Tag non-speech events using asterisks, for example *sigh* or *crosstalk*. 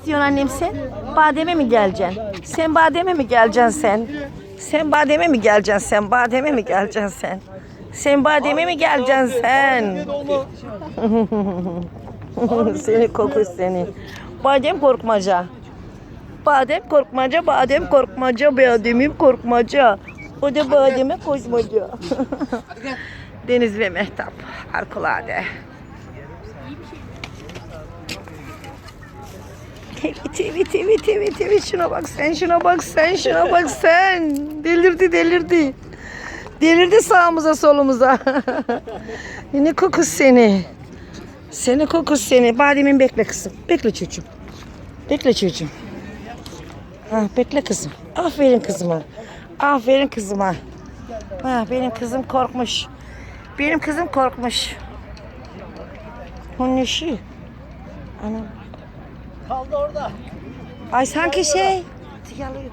istiyorsun annem sen? Bademe mi geleceksin? Sen bademe mi geleceksin sen? Sen bademe mi geleceksin sen? Bademe mi geleceksin sen? Sen bademe mi geleceksin sen? *laughs* seni kokuş seni. Badem korkmaca. Badem korkmaca, badem korkmaca, bademim korkmaca. O da bademe koşmaca. *laughs* Deniz ve Mehtap harikulade. Evet, evet, evet, evet, evet. Şuna bak sen, şuna bak sen, şuna bak *laughs* sen. Delirdi, delirdi. Delirdi sağımıza, solumuza. *laughs* ne kokus seni. Seni kokus seni. Bademin bekle kızım. Bekle çocuğum. Bekle çocuğum. Ha, bekle kızım. Aferin kızıma. Aferin kızıma. Ha, benim kızım korkmuş. Benim kızım korkmuş. Onun işi. Anam. Kaldı orada. Ay sanki şey. Yalıyor.